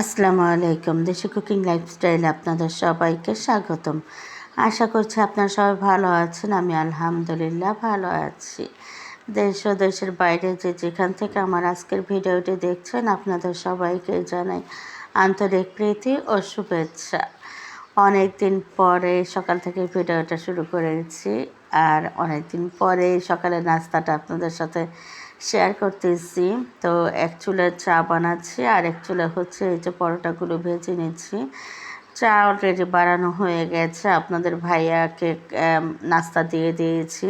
আসসালামু আলাইকুম। দেশি কুকিং লাইফস্টাইলে আপনাদের সবাইকে স্বাগতম। আশা করছি আপনারা সবাই ভালো আছেন, আমি আলহামদুলিল্লাহ ভালো আছি। দেশ ও দেশের বাইরে যে যেখান থেকে আমার আজকের ভিডিওটি দেখছেন, আপনাদের সবাইকে জানাই আন্তরিক প্রীতি ও শুভেচ্ছা। অনেক দিন পরে সকাল থেকে ভিডিওটা শুরু করেছি, আর অনেক দিন পরে সকালে নাস্তাটা আপনাদের সাথে শেয়ার করতেছি। তো এক চুলে চা বানাচ্ছি আর এক চুলে হচ্ছে এই যে পরোটাগুলো ভেজে নিচ্ছি। চা অলরেডি বানানো হয়ে গেছে। আপনাদের ভাইয়াকে নাস্তা দিয়ে দিয়েছি।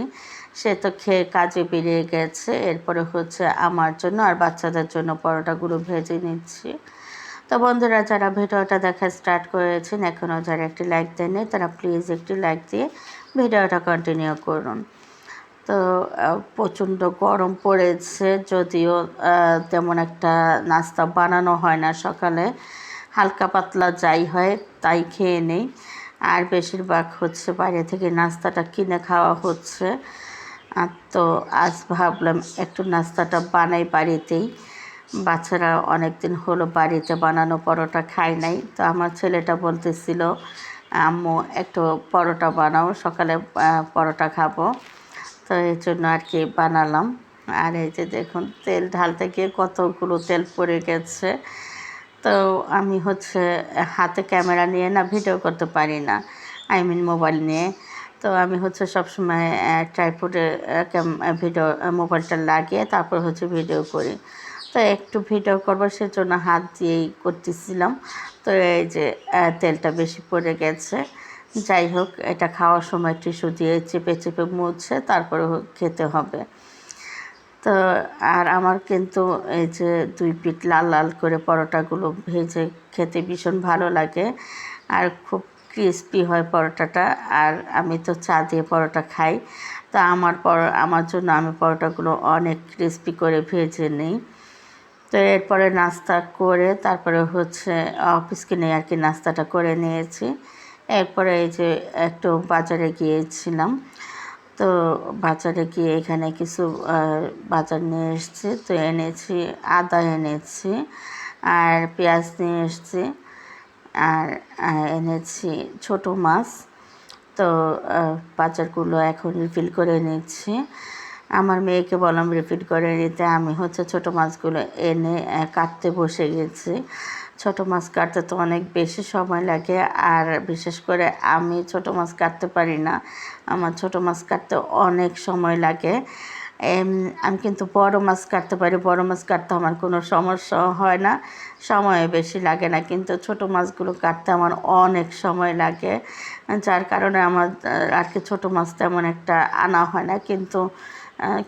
সে তো খেয়ে কাজে বেরিয়ে গেছে। এরপরে হচ্ছে আমার জন্য আর বাচ্চাদের জন্য পরোটাগুলো ভেজে নিচ্ছি। তো বন্ধুরা, যারা ভিডিওটা দেখা স্টার্ট করেছেন, এখনও যারা একটি লাইক দেননি, তারা প্লিজ একটি লাইক দিয়ে ভিডিওটা কন্টিনিউ করুন। তো প্রচণ্ড গরম পড়েছে যদিও তেমন একটা নাস্তা বানানো হয় না সকালে। হালকা পাতলা যাই হয়, তাই খেয়ে নেই। আর বেশিরভাগ হচ্ছে বাইরে থেকে নাস্তাটা কিনে খাওয়া হচ্ছে। আর তো আজ ভাবলাম একটু নাস্তাটা বানাই বাড়িতেই। বাচ্চারা অনেক দিন হলো বাড়িতে বানানো পরোটা খায় নাই। তো আমার ছেলেটা বলতেছিল, আম্মু, একটু পরোটা বানাও, সকালে পরোটা খাব। তো এই জন্য আর কি বানালাম। আর এই যে দেখুন, তেল ঢালতে গিয়ে কতগুলো তেল পড়ে গেছে। তো আমি হচ্ছে হাতে ক্যামেরা নিয়ে না ভিডিও করতে পারি না, আই মিন মোবাইল নিয়ে। তো আমি হচ্ছে সবসময় ট্রাইপোডে ভিডিও মোবাইলটা লাগিয়ে তারপর হচ্ছে ভিডিও করি। তো একটু ভিডিও করব সেজন্য হাত দিয়েই করতেছিলাম। তো এই যে তেলটা বেশি পড়ে গেছে। যাই হোক এটা খাওয়ার সময় টিস্যু দিয়ে চেপে চেপে মুছে তারপরে খেতে হবে। তো, আর আমার কিন্তু এই যে দুই পিঠ লাল লাল করে পরোটাগুলো ভেজে খেতে ভীষণ ভালো লাগে আর খুব ক্রিস্পি হয় পরোটাটা। আর আমি তো চা দিয়ে পরোটা খাই। তা আমার পর আমার জন্য আমি পরোটাগুলো অনেক ক্রিস্পি করে ভেজে নিই। তো এরপরে নাস্তা করে তারপরে হচ্ছে অফিস কিনে আর কি নাস্তাটা করে নিয়েছি। এরপরে এই যে একটু বাজারে গিয়েছিলাম, তো বাজারে গিয়ে এখানে কিছু বাজার নিয়ে এসেছি, তো এনেছি, আদা এনেছি আর পেঁয়াজ নিয়ে এসেছি আর এনেছি ছোট মাছ। তো বাজারগুলো এখন রিফিল করে নিচ্ছি। আমার মেয়েকে বললাম রিফিল করে নিতে। আমি হচ্ছে ছোট মাছগুলো এনে কাটতে বসে গেছি। ছোট মাছ কাটতে তো অনেক বেশি সময় লাগে। আর বিশেষ করে আমি ছোট মাছ কাটতে পারি না। আমার ছোট মাছ কাটতে অনেক সময় লাগে। আমি কিন্তু বড় মাছ কাটতে পারি। বড় মাছ কাটতে আমার কোনো সমস্যা হয় না। সময় বেশি লাগে না। কিন্তু ছোট মাছগুলো কাটতে আমার অনেক সময় লাগে। যার কারণে আমার, আর কি ছোটো মাছ তেমন একটা আনা হয় না। কিন্তু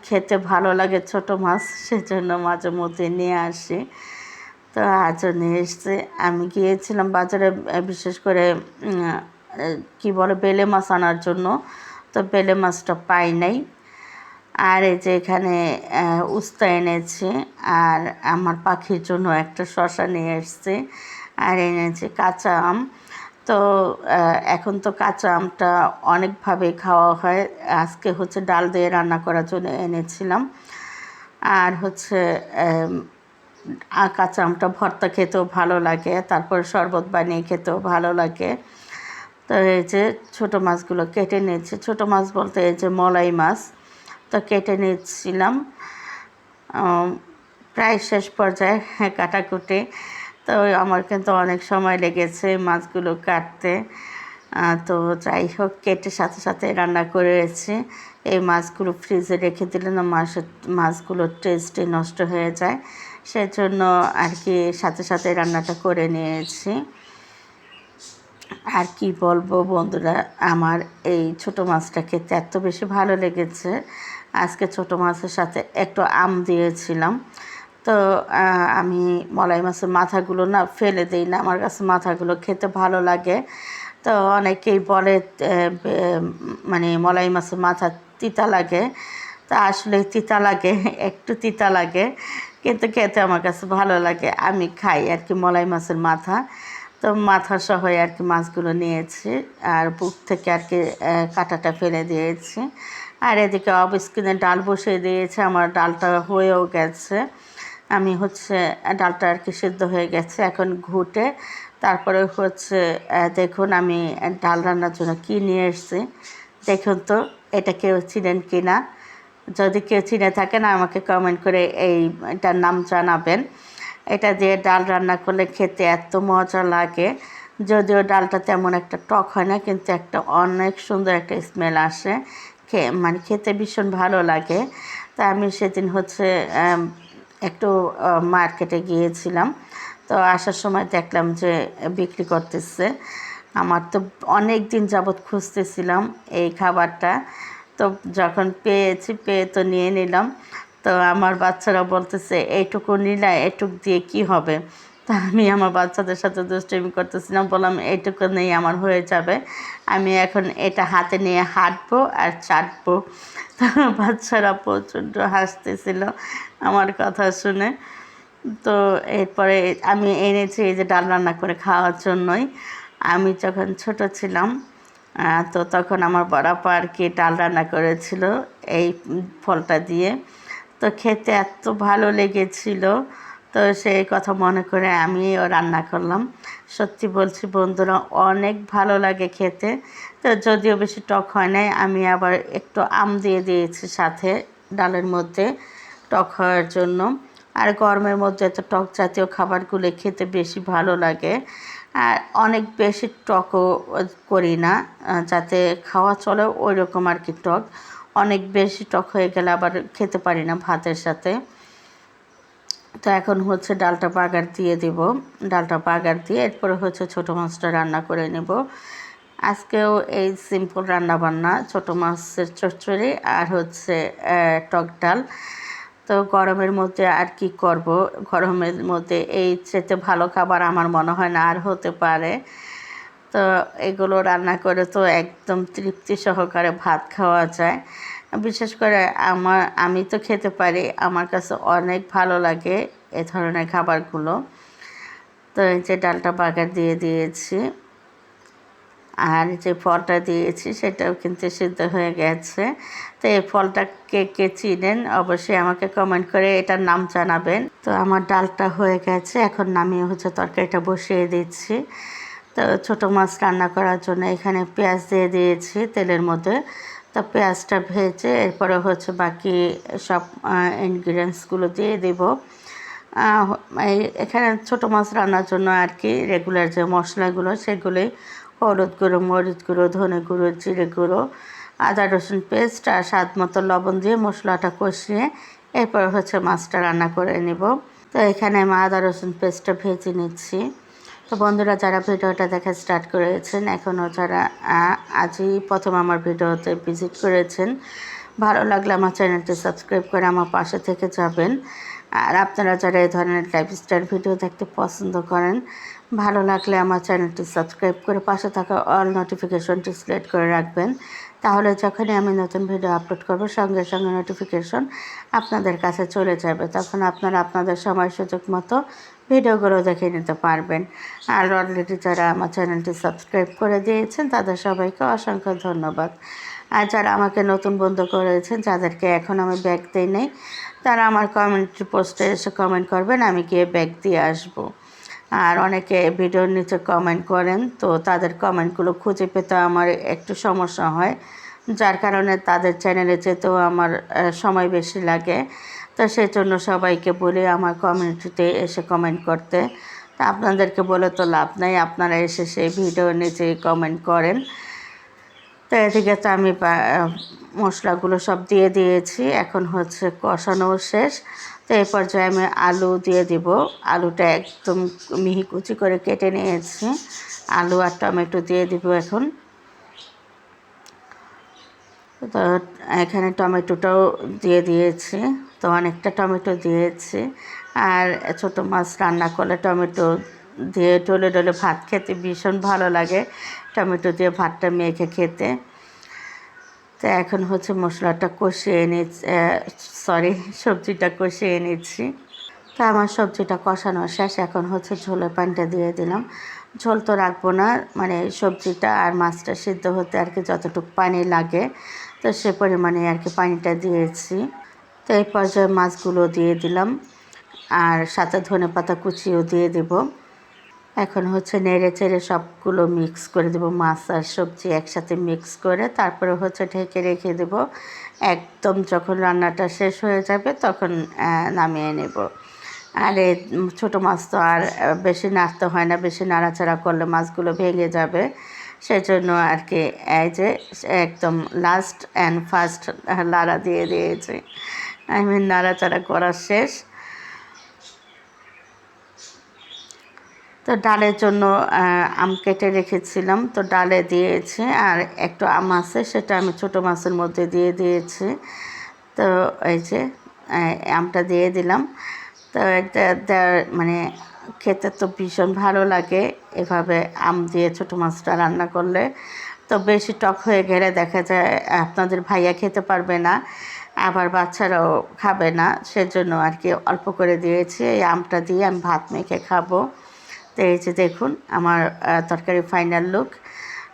খেতে ভালো লাগে ছোট মাছ। সেজন্য মাঝে মধ্যে নিয়ে আসি। তো আজও নিয়ে এসছে। আমি গিয়েছিলাম বাজারে, বিশেষ করে কি বলে, বেলে মাছ আনার জন্য। তো বেলে মাছটা পাই নাই। আর এই যে এখানে উস্তা এনেছি। আর আমার পাখির জন্য একটা শশা নিয়ে এসছি। আর এনেছি কাঁচা আম। তো এখন তো কাঁচা আমটা অনেকভাবে খাওয়া হয়। আজকে হচ্ছে ডাল দিয়ে রান্না করার জন্য এনেছিলাম। আর হচ্ছে কাঁচা আমটা ভর্তা খেতেও ভালো লাগে তারপর শরবত বানিয়ে খেতেও ভালো লাগে। তো এই যে ছোটো মাছগুলো কেটে নিয়েছি। ছোটো মাছ বলতে এই যে মলাই মাছ তো কেটে নিচ্ছিলাম আম, প্রায় শেষ পর্যায়ে কাটাকুটি। তো আমার কিন্তু অনেক সময় লেগেছে মাছগুলো কাটতে। তো যাই হোক কেটে সাথে সাথে রান্না করেছি। এই মাছগুলো ফ্রিজে রেখে দিলে না মাছের মাছগুলোর টেস্টই নষ্ট হয়ে যায়। সেজন্য আর কি সাথে সাথে রান্নাটা করে নিয়েছি। আর কি বলব বন্ধুরা, আমার এই ছোট মাছটা খেতে এত বেশি ভালো লেগেছে। আজকে ছোট মাছের সাথে একটু আম দিয়েছিলাম। তো আমি মলাই মাছের মাথাগুলো না ফেলে দিই না, আমার কাছে মাথাগুলো খেতে ভালো লাগে। তো অনেকেই বলে মানে মলাই মাছের মাথা তিতা লাগে। তা আসলে তিতা লাগে, একটু তিতা লাগে, কিন্তু খেতে আমার কাছে ভালো লাগে। আমি খাই আর কি মলাই মাছের মাথা। তো মাথা সহ আর কি মাছগুলো নিয়েছি আর বুক থেকে আর কি কাঁটাটা ফেলে দিয়েছি। আর এদিকে অফ স্ক্রিনে ডাল বসিয়ে দিয়েছে, আমার ডালটা হয়েও গেছে। আমি হচ্ছে ডালটা আর কি সিদ্ধ হয়ে গেছে এখন ঘুটে। তারপরে হচ্ছে দেখুন আমি ডাল রান্নার জন্য কী নিয়ে এসেছি। দেখুন তো, এটা কেউ চিনেন কি না যদি কেউ চিনে থাকেন আমাকে কমেন্ট করে এই এটার নাম জানাবেন। এটা দিয়ে ডাল রান্না করলে খেতে এত মজা লাগে। যদিও ডালটা তেমন একটা টক হয় না, কিন্তু একটা অনেক সুন্দর একটা স্মেল আসে। খে মানে খেতে ভীষণ ভালো লাগে। তা আমি সেদিন হচ্ছে একটু মার্কেটে গিয়েছিলাম। তো আসার সময় দেখলাম যে বিক্রি করতেছে। আমার তো অনেক দিন যাবৎ খুঁজতেছিলাম এই খাবারটা। তো যখন পেয়েছি, পেয়ে তো নিয়ে নিলাম। তো আমার বাচ্চারা বলতেছে, এইটুকু নিলে এটুক দিয়ে কি হবে? তা আমি আমার বাচ্চাদের সাথে দুষ্টুমি করতেছিলাম, বললাম, এইটুকু নেই, আমার হয়ে যাবে। আমি এখন এটা হাতে নিয়ে হাঁটবো আর চাটবো। তো বাচ্চারা প্রচণ্ড হাসতেছিল আমার কথা শুনে। তো এরপরে আমি এনেছি এই যে ডাল রান্না করে খাওয়ার জন্যই। আমি যখন ছোট ছিলাম তো তখন আমার বড়াপা আর কি ডাল রান্না করেছিল এই ফলটা দিয়ে। তো খেতে এত ভালো লেগেছিল। তো সেই কথা মনে করে আমিও রান্না করলাম। সত্যি বলছি বন্ধুরা, অনেক ভালো লাগে খেতে। তো যদিও বেশি টক হয় নাই, আমি আবার একটু আম দিয়ে দিয়েছি সাথে ডালের মধ্যে টক হওয়ার জন্য। আর গরমের মধ্যে তো টক জাতীয় খাবারগুলো খেতে বেশি ভালো লাগে। আর অনেক বেশি টকও করি না যাতে খাওয়া চলে ওই রকম আর কি টক। অনেক বেশি টক হয়ে গেলে আবার খেতে পারি না ভাতের সাথে। তো এখন হচ্ছে ডালটা বাগার দিয়ে দেব। ডালটা বাগার দিয়ে এরপরে হচ্ছে ছোটো মাছটা রান্না করে নেব। আজকেও এই সিম্পল রান্না বান্না ছোটো মাছের চচ্চড়ি আর হচ্ছে টক ডাল। তো গরমের মধ্যে আর কি করব? গরমের মধ্যে এই চেতে ভালো খাবার আমার মনে হয় না আর হতে পারে। তো এগুলো রান্না করে তো একদম তৃপ্তি সহকারে ভাত খাওয়া যায়। বিশেষ করে আমার, আমি তো খেতে পারি, আমার কাছে অনেক ভালো লাগে এ ধরনের খাবারগুলো। তো এই যে ডালটা বাগার দিয়ে দিয়েছি। আর যে ফলটা দিয়েছি সেটাও কিন্তু সিদ্ধ হয়ে গেছে। তো এই ফলটা কে কে চিনেন অবশ্যই আমাকে কমেন্ট করে এটার নাম জানাবেন। তো আমার ডালটা হয়ে গেছে, এখন নামিয়ে হচ্ছে তরকারিটা বসিয়ে দিচ্ছি। তো ছোটো মাছ রান্না করার জন্য এখানে পেঁয়াজ দিয়ে দিয়েছি তেলের মধ্যে। তো পেঁয়াজটা ভেজে এরপরে হচ্ছে বাকি সব ইনগ্রিডিয়েন্টসগুলো দিয়ে দেবো। এখানে ছোটো মাছ রান্নার জন্য আর কি রেগুলার যে মশলাগুলো সেগুলোই হলুদ গুঁড়ো, মরিচ গুঁড়ো, ধনে গুঁড়ো, জিরে গুঁড়ো, আদা, রসুন পেস্ট আর স্বাদ মতো লবণ দিয়ে মশলাটা কষিয়ে এরপর হচ্ছে মাছটা রান্না করে নেব। তো এখানে আমি আদা, রসুন পেস্টটা ভেজে নিচ্ছি। তো বন্ধুরা, যারা ভিডিওটা দেখা স্টার্ট করেছেন, এখনও যারা আজই প্রথম আমার ভিডিওতে ভিজিট করেছেন, ভালো লাগলে আমার চ্যানেলটি সাবস্ক্রাইব করে আমার পাশে থেকে যাবেন। আর আপনারা যারা এই ধরনের লাইফস্টাইল ভিডিও দেখতে পছন্দ করেন, ভালো লাগলে আমার চ্যানেলটি সাবস্ক্রাইব করে পাশে থাকা অল নোটিফিকেশনটি সিলেক্ট করে রাখবেন। তাহলে যখনই আমি নতুন ভিডিও আপলোড করব, সঙ্গে সঙ্গে নোটিফিকেশন আপনাদের কাছে চলে যাবে। তখন আপনারা আপনাদের সময় সুযোগ মতো ভিডিওগুলো দেখে নিতে পারবেন। আর অলরেডি যারা আমার চ্যানেলটি সাবস্ক্রাইব করে দিয়েছেন, তাদের সবাইকে অসংখ্য ধন্যবাদ। আর যারা আমাকে নতুন বন্ধু করেছেন, যাদেরকে এখন আমি ব্যাগ দিই নেই, তারা আমার কমেন্ট পোস্টে এসে কমেন্ট করবেন, আমি গিয়ে ব্যাগ দিয়ে আসব। আর অনেকে ভিডিওর নিচে কমেন্ট করেন, তো তাদের কমেন্টগুলো খুঁজে পেতে আমার একটু সমস্যা হয়। যার কারণে তাদের চ্যানেলে যেতেও আমার সময় বেশি লাগে। তো সেই জন্য সবাইকে বলি আমার কমিউনিটিতে এসে কমেন্ট করতে। তা আপনাদেরকে বলে তো লাভ নাই, আপনারা এসে সেই ভিডিওর নিচে কমেন্ট করেন। তো এদিকে তো আমি মশলাগুলো সব দিয়ে দিয়েছি। এখন হচ্ছে কষানো শেষ। তো এই পর্যায়ে আমি আলু দিয়ে দিব। আলুটা একদম মিহি কুচি করে কেটে নিয়েছি। আলু আর টমেটো দিয়ে দিব এখন। তো এখানে টমেটোটাও দিয়ে দিয়েছি। তো অনেকটা টমেটো দিয়েছি। আর ছোটো মাছ রান্না করলে টমেটো দিয়ে ডলে ডলে ভাত খেতে ভীষণ ভালো লাগে। টমেটো দিয়ে ভাতটা মেখে খেতে। তো এখন হচ্ছে মশলাটা কষিয়ে নিচ্ছি সরি সবজিটা কষিয়ে নিচ্ছি তো আমার সবজিটা কষানো শেষ, এখন হচ্ছে ঝোলের পানিটা দিয়ে দিলাম। ঝোল তো রাখব না মানে সবজিটা আর মাছটা সিদ্ধ হতে আর কি যতটুকু পানি লাগে, তো সে পরিমাণে আর কি পানিটা দিয়েছি। তো এই পর্যায়ে মাছগুলো দিয়ে দিলাম, আর সাথে ধনে পাতা কুচিও দিয়ে দেব। এখন হচ্ছে নেড়ে চেড়ে সবগুলো মিক্স করে দেবো, মাছ আর সবজি একসাথে মিক্স করে, তারপরে হচ্ছে ঢেকে রেখে দেব। একদম যখন রান্নাটা শেষ হয়ে যাবে তখন নামিয়ে নেব। আর ছোটো মাছ তো আর বেশি নাড়তে হয় না, বেশি নাড়াচাড়া করলে মাছগুলো ভেঙে যাবে। সেজন্য আর কি, এই যে একদম লাস্ট অ্যান্ড ফার্স্ট লাড়া দিয়ে দিয়েছে। আই মিন নাড়াচাড়া করা শেষ। তো ডালের জন্য আম কেটে রেখেছিলাম। তো ডালে দিয়েছি, আর একটু আম আছে, সেটা আমি ছোটো মাছের মধ্যে দিয়ে দিয়েছি। তো এই যে আমটা দিয়ে দিলাম। তো এটা মানে খেতে তো ভীষণ ভালো লাগে এভাবে আম দিয়ে ছোটো মাছটা রান্না করলে। তো বেশি টক হয়ে গেলে দেখা যায়, আপনাদের ভাইয়া খেতে পারবে না, আবার বাচ্চারাও খাবে না। সেজন্য আর কি অল্প করে দিয়েছি। এই আমটা দিয়ে আমি ভাত মেখে খাব। তো এই যে দেখুন, আমার তরকারি ফাইনাল লুক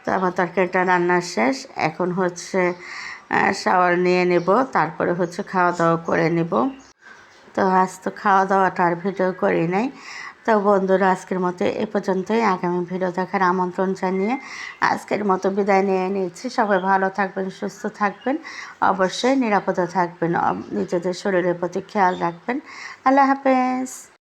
তো আমার তরকারিটা রান্না শেষ। এখন হচ্ছে শাওয়ার নিয়ে নেব, তারপরে হচ্ছে খাওয়া দাওয়া করে নেব। তো আজ তো খাওয়া দাওয়াটা আর ভিডিও করি নাই। তো বন্ধুরা, আজকের মতো এ পর্যন্তই। আগামী ভিডিও দেখার আমন্ত্রণ জানিয়ে আজকের মতো বিদায় নিয়ে নিচ্ছি। সবাই ভালো থাকবেন, সুস্থ থাকবেন, অবশ্যই নিরাপদে থাকবেন। নিজেদের শরীরের প্রতি খেয়াল রাখবেন। আল্লাহ হাফেজ।